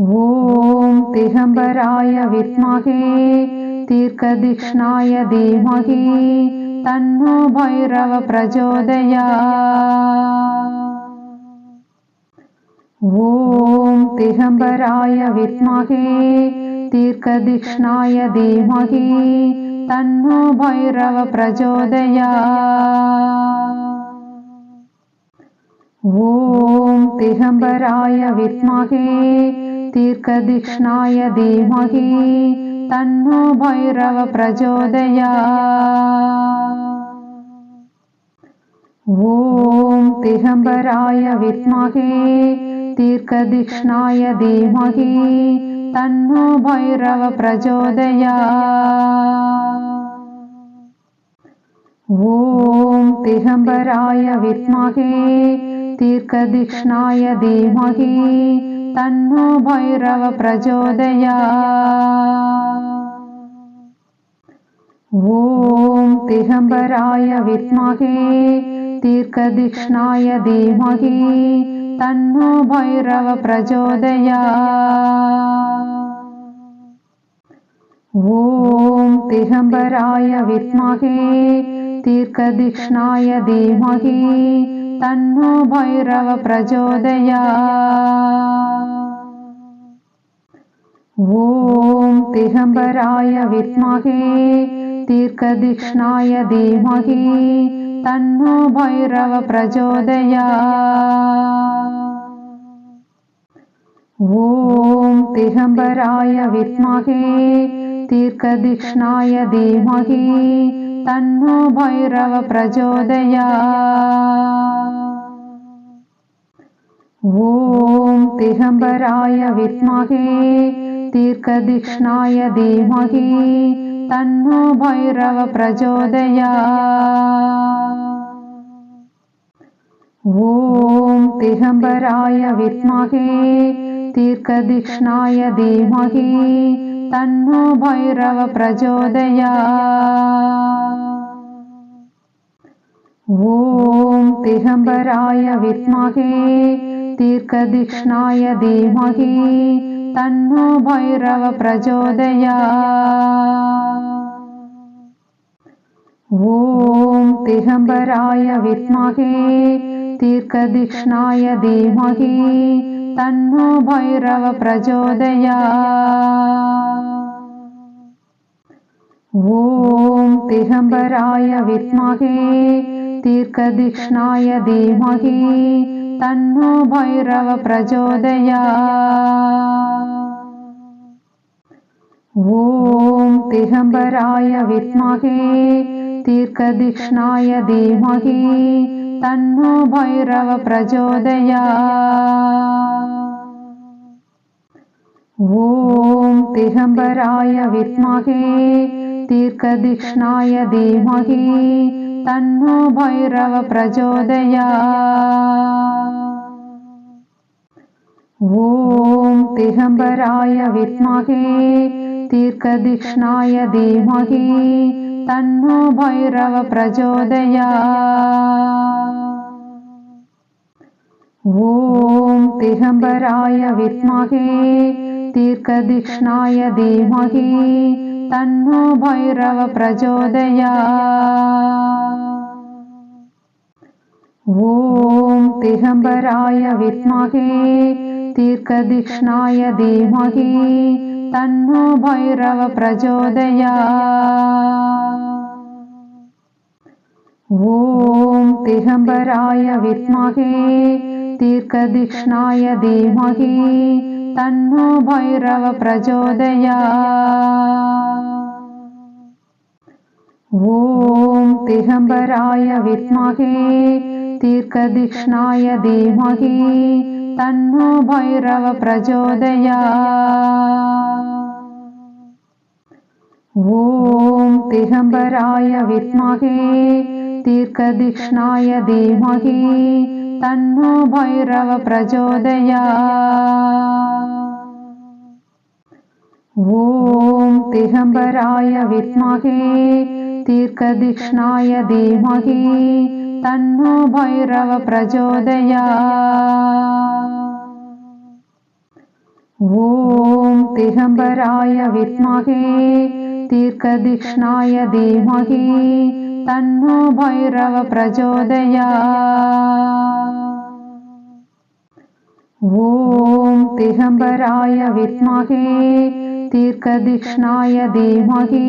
ॐ दिगम्बराय विद्महे दीर्घधिक्ष्णाय धीमहि तन्नो भैरव प्रचोदया ॐ दिगम्बराय विद्महे दीर्घधिक्ष्णाय धीमहि तन्नो भैरव प्रचोदया ॐ दिगम्बराय विद्महे दीर्घधिक्ष्णाय धीमहि तन्नो भैरव प्रचोदया ॐ दिगम्बराय विद्महे धीमहि तन्नो भैरव प्रचोदया ॐ दिगम्बराय विद्महे दीर्घधिक्ष्णाय धीमहि तन्नो भैरव प्रचोदया ॐ दिगम्बराय विद्महे दीर्घधिक्ष्णाय धीमहि तन्नो भैरव प्रचोदया ॐ दिगम्बराय विद्महे दीर्घधिक्ष्णाय धीमहि तन्नो भैरव प्रचोदया ॐ दिगम्बराय विद्महे दीर्घधिक्ष्णाय धीमहि तन्नो भैरव प्रचोदया ॐ दिगम्बराय विद्महे दीर्घधिक्ष्णाय धीमहि तन्नो भैरव प्रचोदया ॐ दिगम्बराय विद्महे दीर्घधिक्ष्णाय धीमहि तन्नो भैरव प्रचोदया ॐ दिगम्बराय विद्महे दीर्घधिक्ष्णाय धीमहि तन्नो भैरव प्रचोदया ॐ दिगम्बराय विद्महे दीर्घधिक्ष्णाय धीमहि तन्नो भैरव प्रचोदया ॐ दिगम्बराय विद्महे दीर्घधिक्ष्णाय धीमहि तन्नो भैरव प्रचोदया ॐ दिगम्बराय विद्महे दीर्घधिक्ष्णाय धीमहि तन्नो भैरव प्रचोदया ॐ दिगम्बराय विद्महे दीर्घधिक्ष्णाय धीमहि तन्नो भैरव प्रचोदया ॐ दिगम्बराय विद्महे दीर्घधिक्ष्णाय धीमहि तन्नो भैरव प्रचोदया ॐ दिगम्बराय विद्महे दीर्घधिक्ष्णाय धीमहि तन्नो भैरव प्रचोदया ॐ दिगम्बराय विद्महे दीर्घधिक्ष्णाय धीमहि तन्नो भैरव प्रचोदया ॐ दिगम्बराय विद्महे दीर्घधिक्ष्णाय धीमहि तन्नो भैरव प्रचोदया ॐ दिगम्बराय विद्महे दीर्घधिक्ष्णाय धीमहि तन्नो भैरव प्रचोदया ॐ दिगम्बराय विद्महे दीर्घधिक्ष्णाय धीमहि तन्नो भैरव प्रचोदया ॐ दिगम्बराय विद्महे दीर्घधिक्ष्णाय धीमहि तन्नो भैरव प्रचोदया ॐ दिगम्बराय विद्महे दीर्घधिक्ष्णाय धीमहि तन्नो भैरव प्रचोदया ॐ दिगम्बराय विद्महे दीर्घधिक्ष्णाय धीमहि तन्नो भैरव प्रचोदया ॐ दिगम्बराय विद्महे दीर्घधिक्ष्णाय धीमहि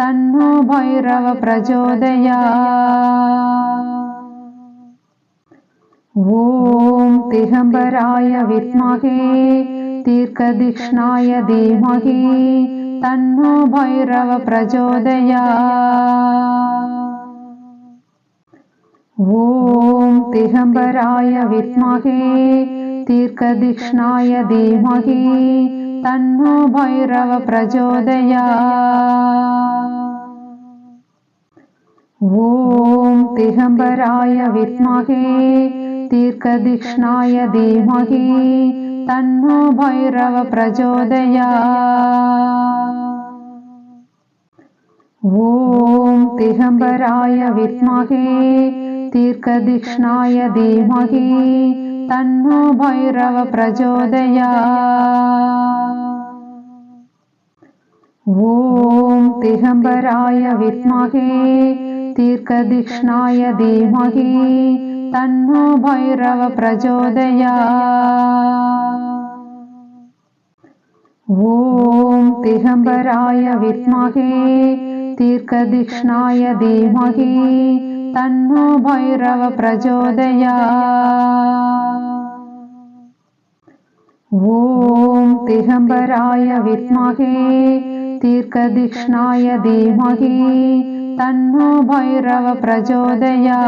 तन्नो भैरव प्रचोदया ॐ दिगम्बराय विद्महे दीर्घधिक्ष्णाय धीमहि तन्नो भैरव प्रचोदया। ॐ दिगम्बराय विद्महे दीर्घधिक्ष्णाय धीमहि तन्नो भैरव प्रचोदया। ॐ दिगम्बराय विद्महे दीर्घधिक्ष्णाय धीमहि तन्नो भैरव प्रचोदया ॐ दिगम्बराय विद्महे दीर्घधिक्ष्णाय धीमहि तन्नो भैरव प्रचोदया ॐ दिगम्बराय विद्महे दीर्घधिक्ष्णाय धीमहि तन्नो भैरव प्रचोदया ॐ दिगम्बराय विद्महे दीर्घधिक्ष्णाय धीमहि तन्नो भैरव प्रचोदया ॐ दिगम्बराय विद्महे दीर्घधिक्ष्णाय धीमहि तन्नो भैरव प्रचोदया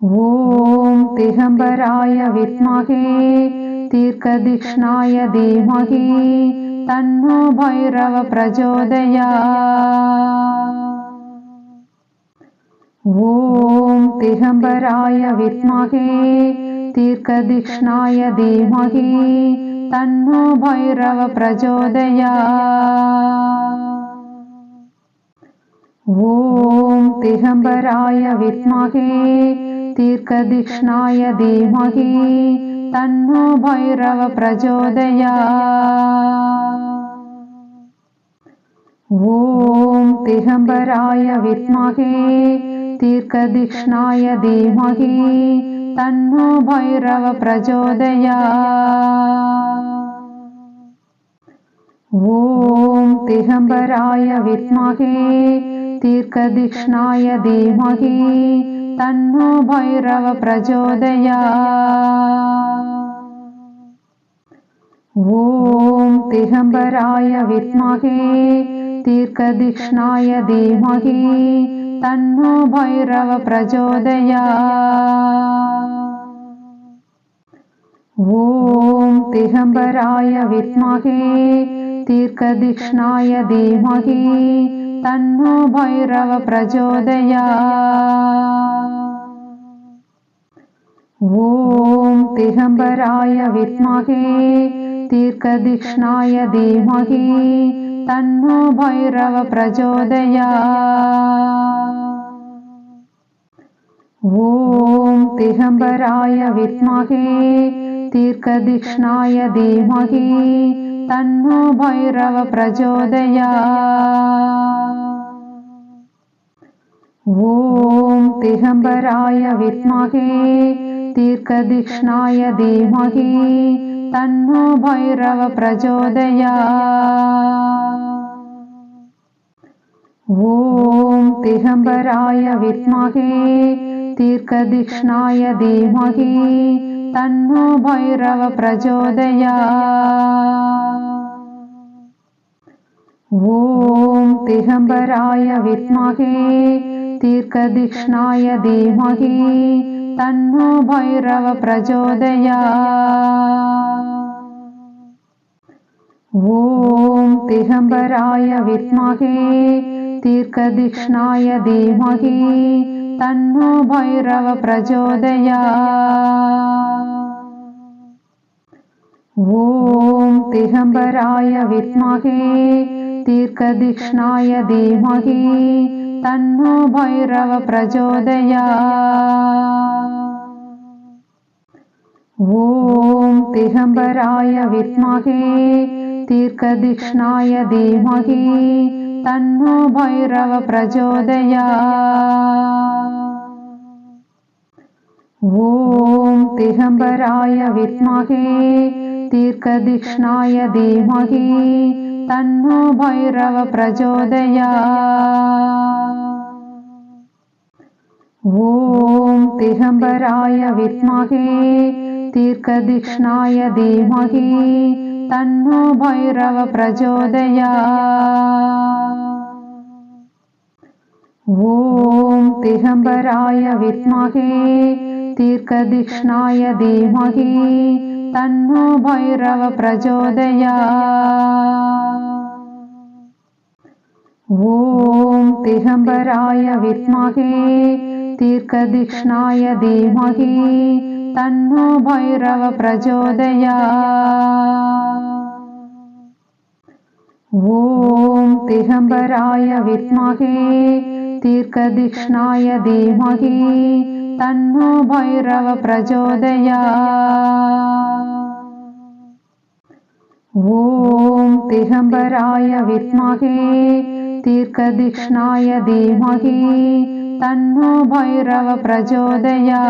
ॐ दिगम्बराय विद्महे दीर्घधिक्ष्णाय धीमहि तन्नो भैरव प्रचोदया ॐ दिगम्बराय विद्महे दीर्घधिक्ष्णाय धीमहि तन्नो भैरव प्रचोदया ॐ दिगम्बराय विद्महे दीर्घधिक्ष्णाय धीमहि तन्नो भैरव प्रचोदया ॐ दिगम्बराय विद्महे दीर्घधिक्ष्णाय धीमहि तन्नो भैरव प्रचोदया ॐ दिगम्बराय विद्महे दीर्घधिक्ष्णाय धीमहि तन्नो भैरव प्रचोदया ॐ दिगम्बराय विद्महे दीर्घधिक्ष्णाय धीमहि तन्नो भैरव प्रचोदया ॐ दिगम्बराय विद्महे दीर्घधिक्ष्णाय धीमहि तन्नो भैरव प्रचोदया ॐ दिगम्बराय विद्महे दीर्घधिक्ष्णाय धीमहि तन्नो भैरव प्रचोदया ॐ दिगम्बराय विद्महे दीर्घधिक्ष्णाय धीमहि तन्नो भैरव प्रचोदया ॐ दिगम्बराय विद्महे दीर्घधिक्ष्णाय धीमहि तन्नो भैरव प्रचोदया ॐ दिगम्बराय विद्महे दीर्घधिक्ष्णाय धीमहि तन्नो भैरव प्रचोदया ॐ दिगम्बराय विद्महे दीर्घधिक्ष्णाय धीमहि तन्नो भैरव प्रचोदया ॐ दिगम्बराय विद्महे दीर्घधिक्ष्णाय धीमहि तन्नो भैरव प्रचोदया ॐ दिगम्बराय विद्महे दीर्घधिक्ष्णाय धीमहि तन्नो भैरव प्रचोदया ॐ दिगम्बराय विद्महे दीर्घधिक्ष्णाय धीमहि तन्नो भैरव प्रचोदया ॐ दिगम्बराय विद्महे दीर्घधिक्ष्णाय धीमहि तन्नो भैरव प्रचोदया ॐ दिगम्बराय विद्महे दीर्घधिक्ष्णाय धीमहि तन्नो भैरव प्रचोदया ॐ दिगम्बराय विद्महे दीर्घधिक्ष्णाय धीमहि तन्नो भैरव प्रचोदया ॐ दिगम्बराय विद्महे दीर्घधिक्ष्णाय धीमहि तन्नो भैरव प्रचोदया ॐ दिगम्बराय विद्महे धीमहि तन्नो भैरव प्रचोदया ॐ दिगम्बराय विद्महे दीर्घधिक्ष्णाय धीमहि तन्नो भैरव प्रचोदया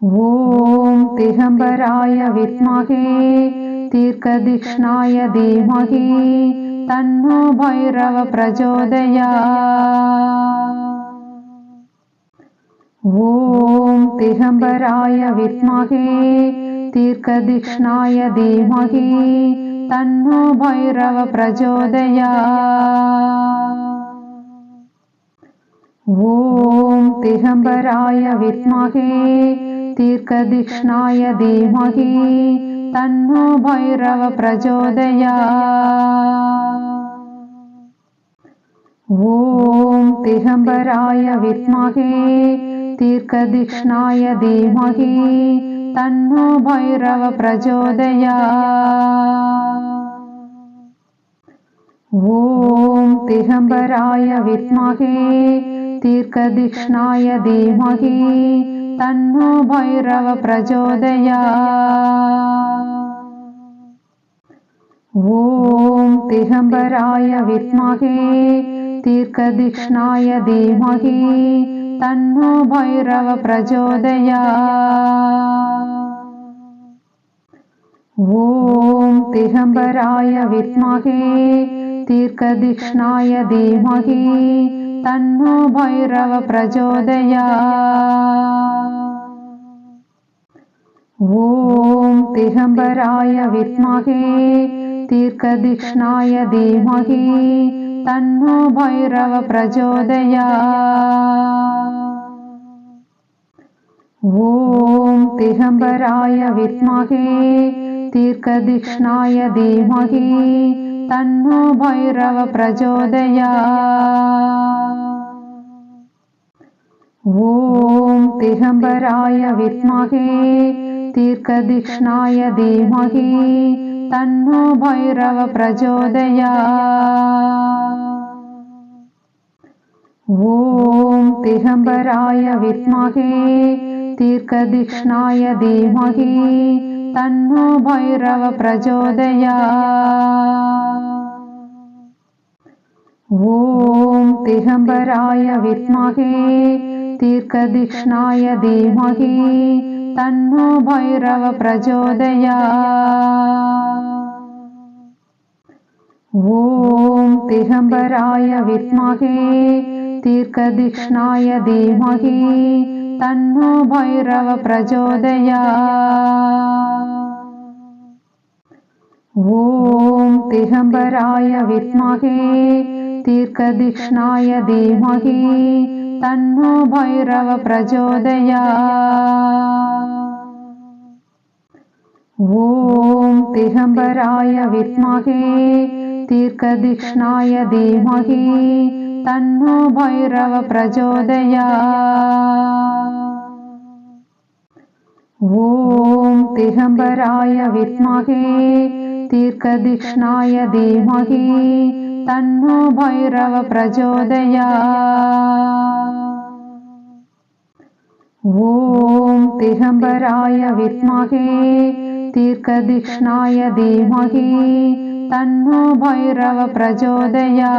ॐ दिगम्बराय विद्महे दीर्घधिक्ष्णाय धीमहि तन्नो भैरव प्रचोदया ॐ दिगम्बराय विद्महे दीर्घधिक्ष्णाय धीमहि तन्नो भैरव प्रचोदया ॐ दिगम्बराय विद्महे दीर्घधिक्ष्णाय धीमहि तन्नो भैरव प्रचोदया। ॐ दिगम्बराय विद्महे दीर्घधिक्ष्णाय धीमहि तन्नो भैरव प्रचोदया। ॐ दिगम्बराय विद्महे दीर्घधिक्ष्णाय धीमहि तन्नो भैरव प्रचोदया ॐ दिगम्बराय विद्महे दीर्घधिक्ष्णाय धीमहि तन्नो भैरव प्रचोदया ॐ दिगम्बराय विद्महे दीर्घधिक्ष्णाय धीमहि तन्नो भैरव प्रचोदया ॐ दिगम्बराय विद्महे दीर्घधिक्ष्णाय धीमहि तन्नो भैरव प्रचोदया ॐ दिगम्बराय विद्महे दीर्घधिक्ष्णाय धीमहि तन्नो भैरव प्रचोदया ॐ दिगम्बराय विद्महे दीर्घधिक्ष्णाय धीमहि तन्नो भैरव प्रचोदया ॐ दिगम्बराय विद्महे दीर्घधिक्ष्णाय धीमहि तन्नो भैरव प्रचोदया ॐ दिगम्बराय विद्महे दीर्घधिक्ष्णाय धीमहि तन्नो भैरव प्रचोदया। ॐ दिगम्बराय विद्महे दीर्घधिक्ष्णाय धीमहि तन्नो भैरव प्रचोदया। ॐ दिगम्बराय विद्महे दीर्घधिक्ष्णाय धीमहि तन्नो भैरव प्रचोदया ॐ दिगम्बराय विद्महे धीमहि तन्नो भैरव प्रचोदया ॐ दिगम्बराय विद्महे दीर्घधिक्ष्णाय धीमहि तन्नो भैरव प्रचोदया ॐ दिगम्बराय विद्महे दीर्घधिक्ष्णाय धीमहि तन्नो भैरव प्रचोदया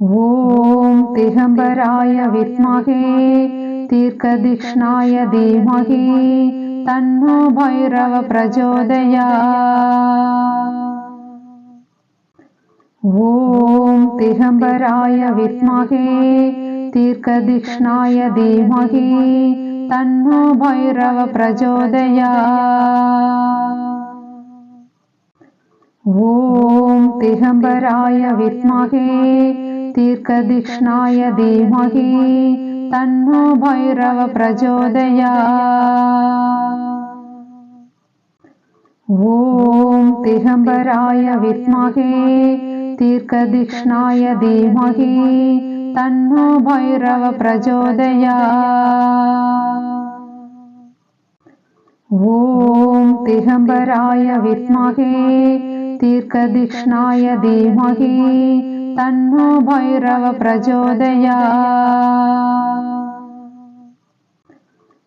ॐ दिगम्बराय विद्महे दीर्घधिक्ष्णाय धीमहि तन्नो भैरव प्रचोदया। ॐ दिगम्बराय विद्महे दीर्घधिक्ष्णाय धीमहि तन्नो भैरव प्रचोदया। ॐ दिगम्बराय विद्महे दीर्घधिक्ष्णाय धीमहि तन्नो भैरव प्रचोदया ॐ दिगम्बराय विद्महे दीर्घधिक्ष्णाय धीमहि तन्नो भैरव प्रचोदया। ॐ दिगम्बराय विद्महे दीर्घधिक्ष्णाय धीमहि तन्नो भैरव प्रचोदया।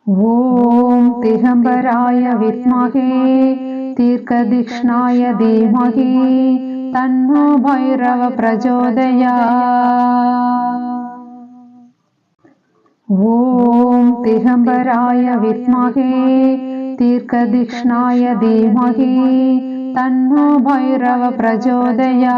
ॐ दिगम्बराय विद्महे दीर्घधिक्ष्णाय धीमहि तन्नो भैरव प्रचोदया ॐ दिगम्बराय विद्महे दीर्घधिक्ष्णाय धीमहि तन्नो भैरव प्रचोदया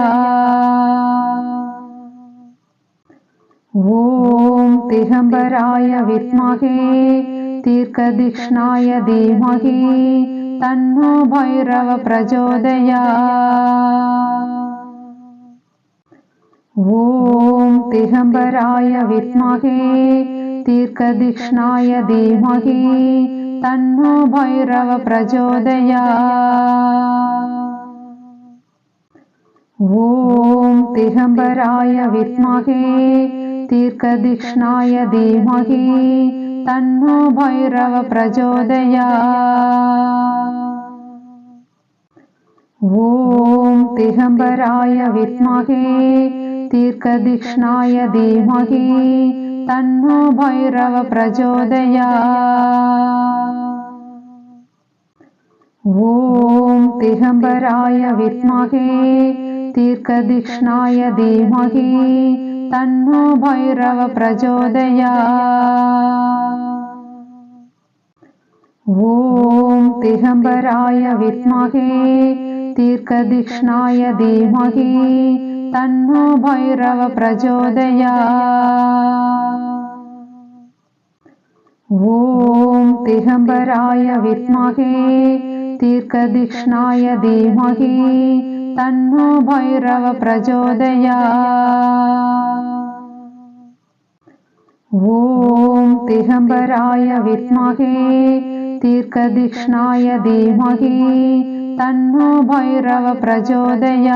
ॐ दिगम्बराय विद्महे दीर्घधिक्ष्णाय धीमहि तन्नो भैरव प्रचोदया ॐ दिगम्बराय विद्महे दीर्घधिक्ष्णाय धीमहि तन्नो भैरव प्रचोदया ॐ दिगम्बराय विद्महे दीर्घधिक्ष्णाय धीमहि तन्नो भैरव प्रचोदया ॐ दिगम्बराय विद्महे दीर्घधिक्ष्णाय धीमहि तन्नो भैरव प्रचोदया ॐ दिगम्बराय विद्महे दीर्घधिक्ष्णाय धीमहि तन्नो भैरव प्रचोदया ॐ दिगम्बराय विद्महे दीर्घधिक्ष्णाय धीमहि तन्नो भैरव प्रचोदया ॐ दिगम्बराय विद्महे दीर्घधिक्ष्णाय धीमहि तन्नो भैरव प्रचोदया ॐ दिगम्बराय विद्महे दीर्घधिक्ष्णाय धीमहि तन्नो भैरव प्रचोदया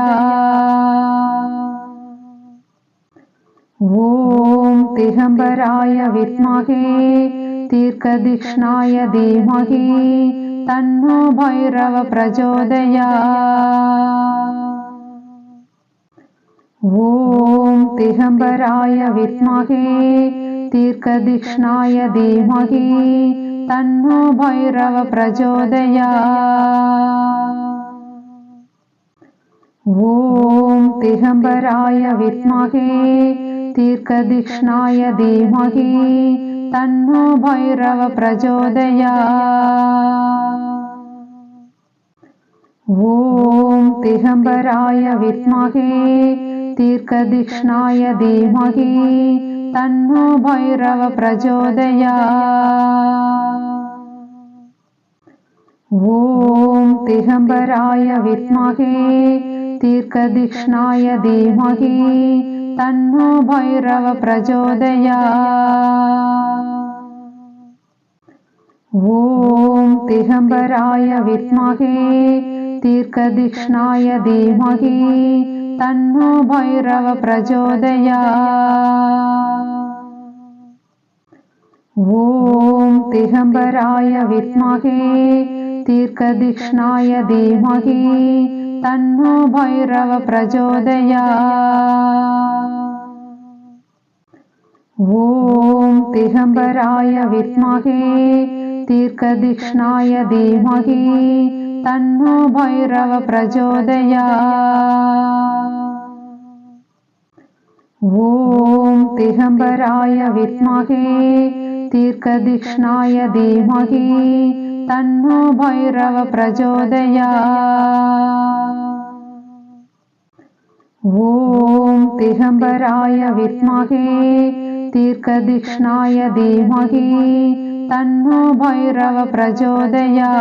ॐ दिगम्बराय विद्महे दीर्घधिक्ष्णाय धीमहि तन्नो भैरव प्रचोदया ॐ दिगम्बराय विद्महे दीर्घधिक्ष्णाय धीमहि तन्नो भैरव प्रचोदया ॐ दिगम्बराय विद्महे धीमहि तन्नो भैरव प्रचोदया ॐ दिगम्बराय विद्महे दीर्घधिक्ष्णाय धीमहि तन्नो भैरव प्रचोदया ॐ दिगम्बराय विद्महे दीर्घधिक्ष्णाय धीमहि तन्नो भैरव प्रचोदया ॐ दिगम्बराय विद्महे दीर्घधिक्ष्णाय धीमहि तन्नो भैरव प्रचोदया ॐ दिगम्बराय विद्महे दीर्घधिक्ष्णाय धीमहि तन्नो भैरव प्रचोदया ॐ दिगम्बराय विद्महे दीर्घधिक्ष्णाय धीमहि तन्नो भैरव प्रचोदया ॐ दिगम्बराय विद्महे दीर्घधिक्ष्णाय धीमहि तन्नो भैरव प्रचोदया ॐ दिगम्बराय विद्महे दीर्घधिक्ष्णाय धीमहि तन्नो भैरव प्रचोदया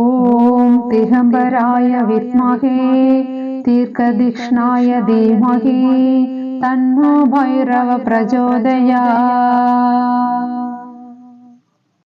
ॐ दिगम्बराय विद्महे दीर्घधिक्ष्णाय धीमहि तन्नो भैरव प्रचोदया